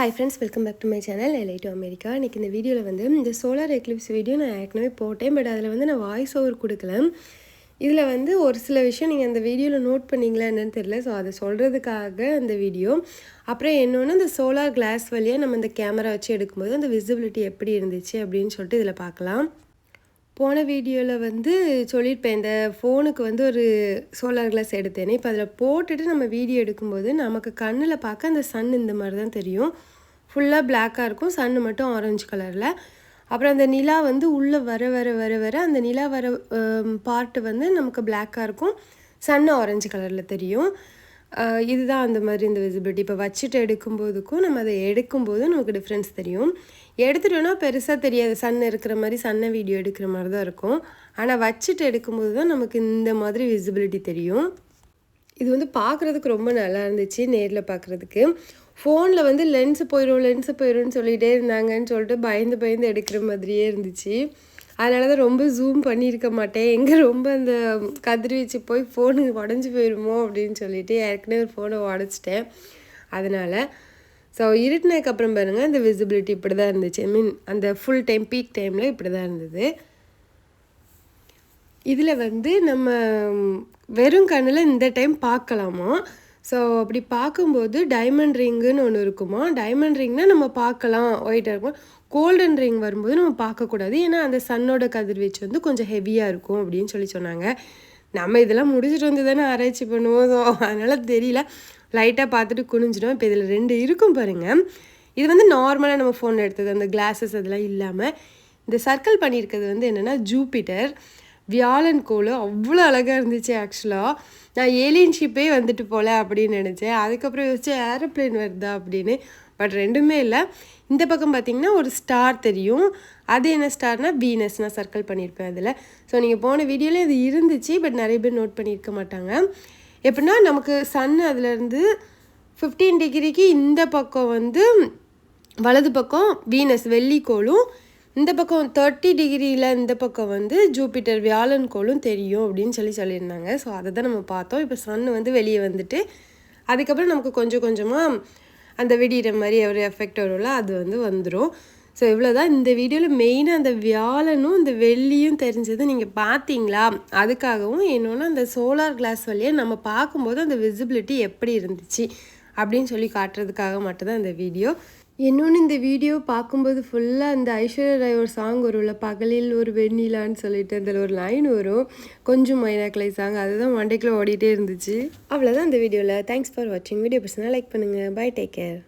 Hi friends welcome back to my channel எலை to America இன்றைக்கி இந்த வீடியோவில் வந்து இந்த சோலார் எக்லிப்ஸ் வீடியோ நான் ஏற்கனவே போட்டேன் பட் அதில் வந்து நான் வாய்ஸ் ஓவர் கொடுக்கல இதில் வந்து ஒரு சில விஷயம் நீங்கள் அந்த வீடியோவில் நோட் பண்ணீங்களா என்னன்னு தெரியல ஸோ அதை சொல்கிறதுக்காக அந்த வீடியோ அப்புறம் இன்னொன்று இந்த சோலார் கிளாஸ் வழியாக நம்ம இந்த கேமரா வச்சு எடுக்கும்போது அந்த விசிபிலிட்டி எப்படி இருந்துச்சு அப்படின்னு சொல்லிட்டு இதில் பார்க்கலாம். போன வீடியோவில் வந்து சொல்லியிருப்பேன் இந்த ஃபோனுக்கு வந்து ஒரு சோலார் கிளாஸ் எடுத்தேனே இப்போ அதில் போட்டுட்டு நம்ம வீடியோ எடுக்கும்போது நமக்கு கண்ணில் பார்க்க அந்த சன் இந்த மாதிரி தான் தெரியும் ஃபுல்லாக பிளாக்காக இருக்கும் சன்னு மட்டும் ஆரஞ்சு கலரில் அப்புறம் அந்த நிலா வந்து உள்ளே வர வர வர வர அந்த நிலா வர பார்ட்டு வந்து நமக்கு பிளாக்காக இருக்கும். சன் ஆரஞ்சு கலரில் தெரியும். இதுதான் அந்த மாதிரி இந்த விசிபிலிட்டி இப்போ வச்சுட்டு எடுக்கும்போதுக்கும் நம்ம அதை எடுக்கும்போது நமக்கு டிஃப்ரென்ஸ் தெரியும். எடுத்துட்டோன்னா பெருசாக தெரியாது. சன் இருக்கிற மாதிரி சன்னை வீடியோ எடுக்கிற மாதிரி தான் இருக்கும். ஆனால் வச்சுட்டு எடுக்கும்போது தான் நமக்கு இந்த மாதிரி விசிபிலிட்டி தெரியும். இது வந்து பார்க்குறதுக்கு ரொம்ப நல்லா இருந்துச்சு நேரில் பார்க்குறதுக்கு. ஃபோனில் வந்து லென்ஸு போயிடும் லென்ஸு போயிடும்னு சொல்லிகிட்டே இருந்தாங்கன்னு சொல்லிட்டு பயந்து பயந்து எடுக்கிற மாதிரியே இருந்துச்சு. அதனால தான் ரொம்ப ஜூம் பண்ணியிருக்க மாட்டேன். எங்கே ரொம்ப அந்த கதிர்வீச்சு போய் ஃபோனு உடஞ்சி போயிடுமோ அப்படின்னு சொல்லிட்டு ஏற்கனவே ஒரு ஃபோனை உடச்சிட்டேன். அதனால் ஸோ இருட்டினதுக்கு அப்புறம் பாருங்கள் அந்த விசிபிலிட்டி இப்படி தான் இருந்துச்சு. ஐ மீன் அந்த ஃபுல் டைம் பீக் டைமில் இப்படி தான் இருந்தது. இதில் வந்து நம்ம வெறும் கண்ணில் இந்த டைம் பார்க்கலாமா? ஸோ அப்படி பார்க்கும்போது டைமண்ட் ரிங்குன்னு ஒன்று இருக்குமா? டைமண்ட் ரிங்னா நம்ம பார்க்கலாம். ஒயிட்டாக இருக்கும்? கோல்டன் ரிங் வரும்போது நம்ம பார்க்கக்கூடாது. ஏன்னா அந்த சன்னோட கதிர்வீச்சு வந்து கொஞ்சம் ஹெவியாக இருக்கும் அப்படின்னு சொல்லி சொன்னாங்க. நம்ம இதெல்லாம் முடிச்சுட்டு வந்து தானே ஆராய்ச்சி பண்ணுவோம். அதனால் தெரியல. லைட்டாக பார்த்துட்டு குனிஞ்சிடும் இப்போ இதில் ரெண்டு இருக்கும் பாருங்கள் இது வந்து நார்மலாக நம்ம ஃபோன் எடுத்தது. அந்த கிளாஸஸ் அதெல்லாம் இல்லாமல் இந்த சர்க்கிள் பண்ணியிருக்கிறது வந்து என்னென்னா ஜூபிட்டர் வியாழன் கோள் அவ்வளோ அழகாக இருந்துச்சு ஆக்சுவலாக நான் ஏலியன் ஷிப்பே வந்துட்டு போல அப்படின்னு நினச்சேன். அதுக்கப்புறம் யோசிச்சு ஏரோப்ளேன் வருதா அப்படின்னு. பட் ரெண்டுமே இல்லை. இந்த பக்கம் பார்த்தீங்கன்னா ஒரு ஸ்டார் தெரியும். அது என்ன ஸ்டார்னால் வீனஸ் நான் சர்க்கிள் பண்ணியிருப்பேன் அதில். ஸோ நீங்கள் போன வீடியோவில் இது இருந்துச்சு பட் நிறைய பேர் நோட் பண்ணியிருக்க மாட்டாங்க. எப்படின்னா நமக்கு சன் அதுலேருந்து ஃபிஃப்டீன் டிகிரிக்கு இந்த பக்கம் வந்து வலது பக்கம் வீனஸ் வெள்ளிக்கோளும் இந்த பக்கம் தேர்ட்டி டிகிரியில் இந்த பக்கம் வந்து ஜூபிட்டர் வியாழன் கோளும் தெரியும் அப்படின்னு சொல்லி சொல்லியிருந்தாங்க. ஸோ அதை தான் நம்ம பார்த்தோம். இப்போ சன் வந்து வெளியே வந்துட்டு அதுக்கப்புறம் நமக்கு கொஞ்சம் கொஞ்சமாக அந்த வெடிகிற மாதிரி ஒரு எஃபெக்ட் வரும்ல அது வந்து வந்துடும் ஸோ இவ்வளோதான் இந்த வீடியோவில் மெயினாக அந்த வியாழனும் இந்த வெள்ளியும் தெரிஞ்சது நீங்கள் பார்த்தீங்களா? அதுக்காகவும் இன்னொன்று அந்த சோலார் கிளாஸ் வழியாக நம்ம பார்க்கும்போது அந்த விசிபிலிட்டி எப்படி இருந்துச்சு அப்படின்னு சொல்லி காட்டுறதுக்காக மட்டும்தான் இந்த வீடியோ இன்னொன்று இந்த வீடியோ பார்க்கும்போது ஃபுல்லாக அந்த ஐஸ்வர்யா ராய் ஒரு சாங் வரும்ல பகலில் ஒரு வெண்ணிலான்னு சொல்லிட்டு அதில் ஒரு லைன் வரும். கொஞ்சம் மைனாக்களை சாங் அதுதான் மண்டைக்குள்ளே ஓடிட்டே இருந்துச்சு. அவ்வளோதான் இந்த வீடியோவில் தேங்க்ஸ் ஃபார் வாட்சிங் வீடியோ பர்சனாக லைக் பண்ணுங்கள் பை டேக் கேர்